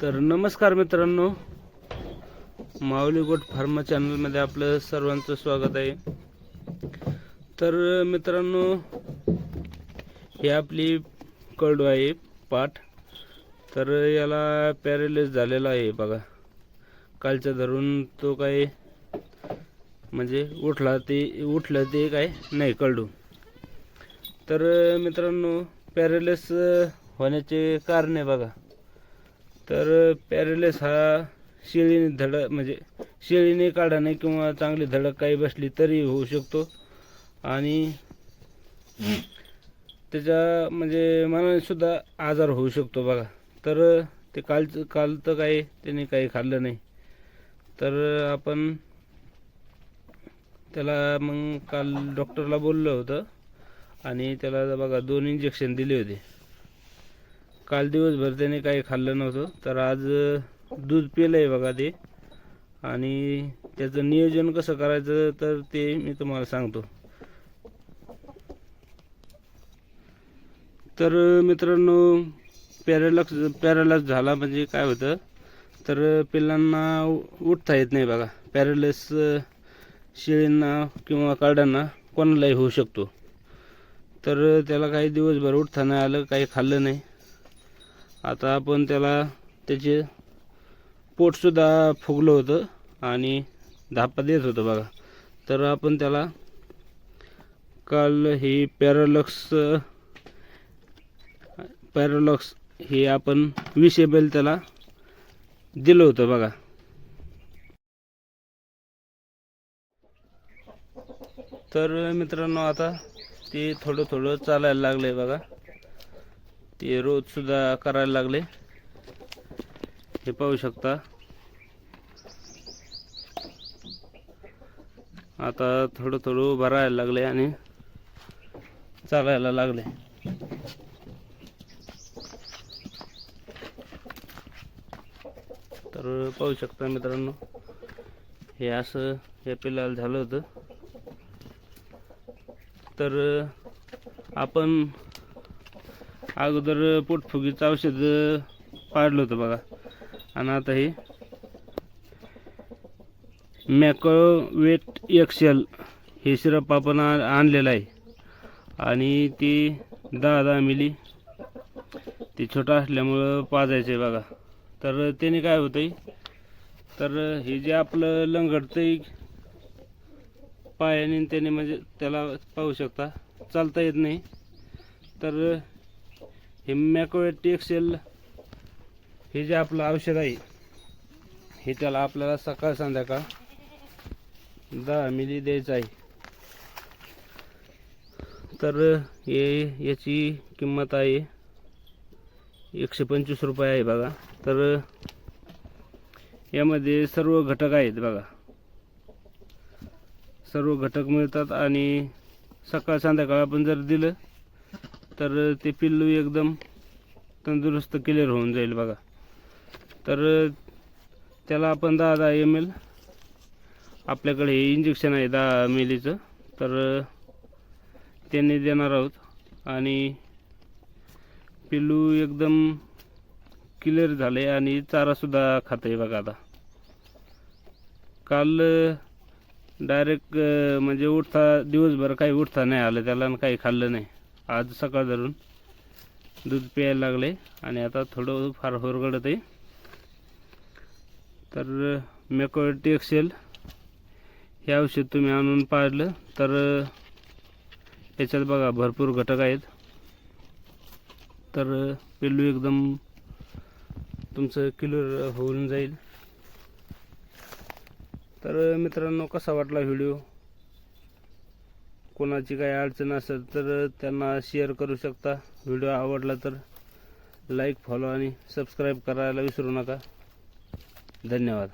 तर नमस्कार मित्रांनो माऊली गोट फार्मा चॅनलमध्ये आपलं सर्वांचं स्वागत आहे. तर मित्रांनो ही आपली कडू आहे पाठ. तर याला पॅरेलेस झालेला आहे बघा. कालच्या धरून तो काय म्हणजे उठला ते उठलं ते काय नाही कळडू. तर मित्रांनो पॅरेलेस होण्याचे कारण आहे बघा. तर पॅरेलेस हा शेळीने धडक म्हणजे शेळीने काढा नाही किंवा चांगली धडक काही बसली तरी होऊ शकतो. आणि त्याच्या म्हणजे मनानेसुद्धा आजार होऊ शकतो बघा. तर ते कालचं काल तर काही त्याने काही खाल्लं नाही. तर आपण त्याला मग काल डॉक्टरला बोललं होतं आणि त्याला बघा दोन इंजेक्शन दिले होते. काल दिवसभर त्याने काही खाल्लं नव्हतं. तर आज दूध पिलं आहे बघा ते. आणि त्याचं नियोजन कसं करायचं तर ते मी तुम्हाला सांगतो. तर मित्रांनो पॅरेलक्स पॅरेलक्स झाला म्हणजे काय होतं? तर पिल्लांना उठता येत नाही बघा. पॅरेलस शेळींना किंवा कार्डांना कोणालाही होऊ शकतो. तर त्याला काही दिवसभर उठता नाही आलं काही खाल्लं नाही. आता आपण त्याला त्याचे पोटसुद्धा फुगलं होतं आणि धापा देत होतं बघा. तर आपण त्याला काल ही पॅरालक्स पॅरालॉक्स हे आपण वीस एम एल त्याला दिलं होतं बघा. तर मित्रांनो आता ते थोडं थोडं चालायला लागलंय बघा. ते रोज सुद्धा करायला लागले. हे पाहू शकता. आता थोडं थोडं भरायला लागले आणि चालायला लागले. तर पाहू शकता मित्रांनो हे असं हे पिल्लाला झालं होतं. तर आपण अगोदर पोटफुगीचं औषध पाडलं होतं बघा. आणि आता हे मॅकोवेट एक्सेल हे सिरप आपण आणलेलं आहे. आणि ती दहा दहा मिली ते छोटं असल्यामुळं पाजायचं आहे बघा. तर त्याने काय होतंय तर हे जे आपलं लंगडतंय पायाने त्याने म्हणजे त्याला पाहू शकता चालता येत नाही. तर हे मॅकोवेट एक्सेल हे जे आपलं औषध आहे हे त्याला आपल्याला सकाळ संध्याकाळ दहा मिली द्यायचं आहे. तर हे याची किंमत आहे एकशे पंचवीस रुपये आहे बघा. तर यामध्ये सर्व घटक आहेत बघा. सर्व घटक मिळतात आणि सकाळ संध्याकाळ आपण जर दिलं तर ते पिल्लू एकदम तंदुरुस्त क्लिअर होऊन जाईल बघा. तर त्याला आपण दहा दहा एम एल आपल्याकडे हे इंजेक्शन आहे दहा मिलीचं तर त्यांनी देणार आहोत. आणि पिल्लू एकदम क्लिअर झाले आणि चारासुद्धा खात आहे बघा आता. काल डायरेक्ट म्हणजे उठता दिवसभर काही उठता नाही आलं त्याला आणि काही खाल्लं नाही. आज सकाळ धरून दूध प्यायला लागले आणि आता थोडं फार होरगडत आहे. तर मेकोटी एक्सेल हे औषध तुम्ही आणून पाहिलं तर याच्यात बघा भरपूर घटक आहेत. तर पिल्लू एकदम तुमचं क्लिअर होऊन जाईल. तर मित्रांनो कसा वाटला व्हिडिओ? कोणाची काही अडचण असेल तर त्यांना शेअर करू शकता. व्हिडिओ आवडला तर लाईक फॉलो आणि सबस्क्राईब करायला विसरू नका. धन्यवाद.